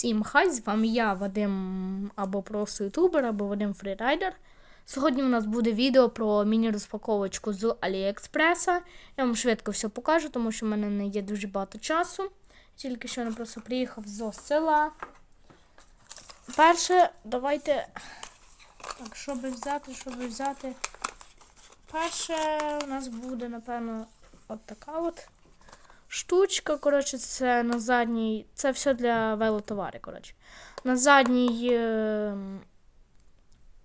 Всім хай, з вами я, Вадим або просто ютубер, або Вадим Фрірайдер. Сьогодні у нас буде відео про міні-розпаковочку з Аліекспреса. Я вам швидко все покажу, тому що в мене не є дуже багато часу. Тільки що я просто приїхав з села. Перше, давайте. Так, що би взяти, що би взяти. Перше у нас буде, напевно, от така от штучка, коротше, це на задній. Це все для велотовари, коротше. На задній. е,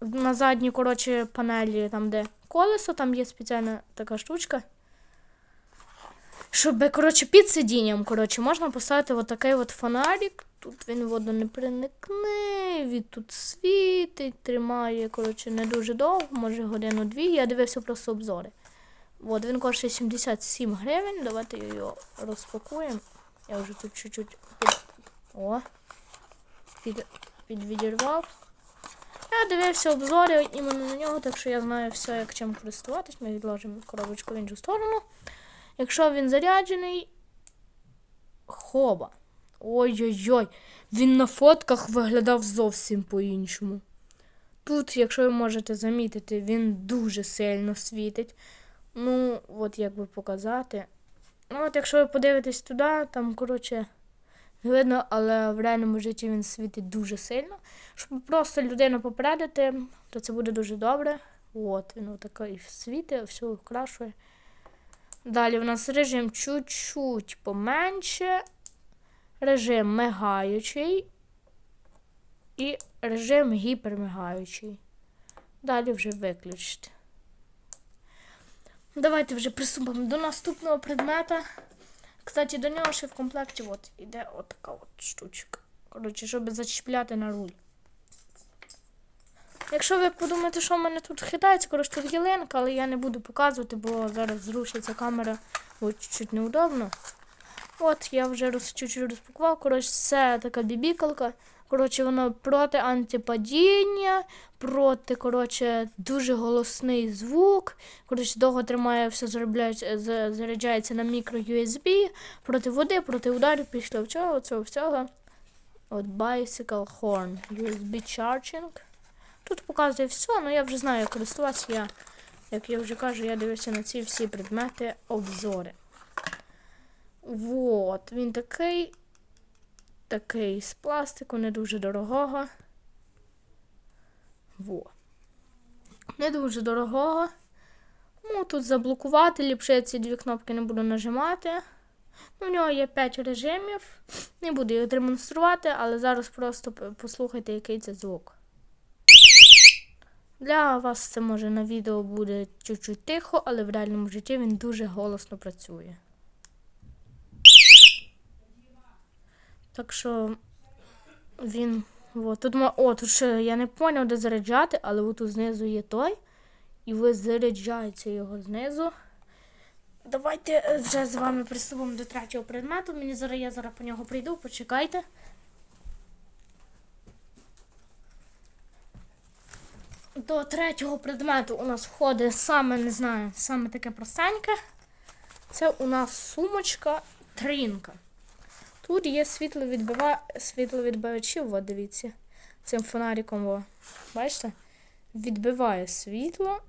На задній, коротше, панелі, там, де колесо, там є спеціальна така штучка. Щоб, коротше, під сидінням, коротше, можна поставити от такий от фонарик. Тут він воду не проникне, він тут світить, тримає, коротше, не дуже довго, може годину-дві. Я дивився просто обзори. От, він коштує 77 гривень. Давайте його розпакуємо. Я вже тут чуть-чуть під... О, під... підвідірвав. Я дивився обзори іменно на нього, так що я знаю все, як чим користуватись. Ми відложимо коробочку в іншу сторону. Якщо він заряджений. Хоба. Ой-ой-ой. Він на фотках виглядав зовсім по-іншому. Тут, якщо ви можете замітити, він дуже сильно світить. Ну, от як би показати. Ну, от якщо ви подивитесь туди, там, коротше, не видно, але в реальному житті він світить дуже сильно. Щоб просто людину попередити, то це буде дуже добре. От, він отакий світить, все вкрашує. Далі в нас режим чуть-чуть поменше. Режим мигаючий. І режим гіпермигаючий. Далі вже виключити. Давайте вже приступимо до наступного предмета. Кстати, до нього ще в комплекті от іде от така от штучка. Коротше, щоб зачіпляти на руль. Якщо ви подумаєте, що в мене тут хитається, коротше, тут є линка, але я не буду показувати, бо зараз зрушиться камера, бо чуть-чуть неудобно. От, я вже чуть-чуть розпакував. Коротше, це така бібікалка. Коротше, воно проти антипадіння, проти, коротше, дуже голосний звук. Коротше, довго тримає, все заряджається на мікро USB, проти води, проти ударів, після всього, цього всього. От Bicycle Horn, USB Charging. Тут показує все, але я вже знаю, як користуватися. Я, як я вже кажу, я дивився на ці всі предмети обзори. Вот, він такий, такий з пластику, не дуже дорогого. Во. Не дуже дорогого. Ну, тут заблокувати, ліпше я ці дві кнопки не буду нажимати. Ну, в нього є 5 режимів. Не буду їх демонструвати, але зараз просто послухайте, який це звук. Для вас це може на відео буде чуть-чуть тихо, але в реальному житті він дуже голосно працює. Так що він. От, тут, о, тут ще я не поняв, де заряджати, але от тут знизу є той. І ви заряджаєте його знизу. Давайте е, вже з вами приступимо до третього предмету. Мені зараз я зараз по нього прийду, почекайте. До третього предмету у нас входить саме, не знаю, саме таке простеньке. Це у нас сумочка трінка. Тут є світловідбива... світловідбивачі, от дивіться, цим фонариком, о. бачите? Відбиває світло.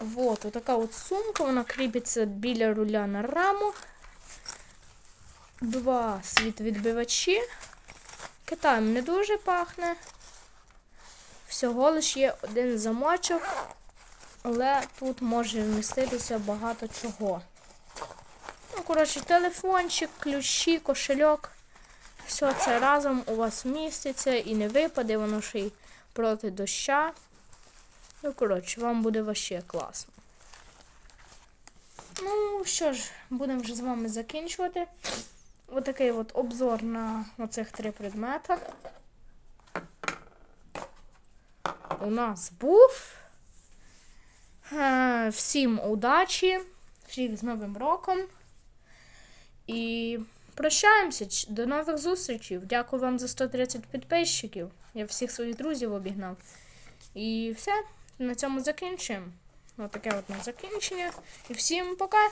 Вот, отака от сумка, вона кріпиться біля руля на раму. Два світловідбивачі. Китаєм не дуже пахне. Всього лиш є один замочок, але тут може вміститися багато чого. Коротше, телефончик, ключі, кошельок. Все це разом у вас міститься і не випаде, воно ще й проти доща. Ну, коротше, вам буде вообще класно. Ну, що ж, будемо вже з вами закінчувати. Отакий от обзор на оцих три предмета. У нас був. Е, Всім удачі, всіх з Новим роком. І прощаємося. До нових зустрічей. Дякую вам за 130 підписчиків. Я всіх своїх друзів обігнав. І все, на цьому закінчуємо. Отаке от на закінчення. І всім пока!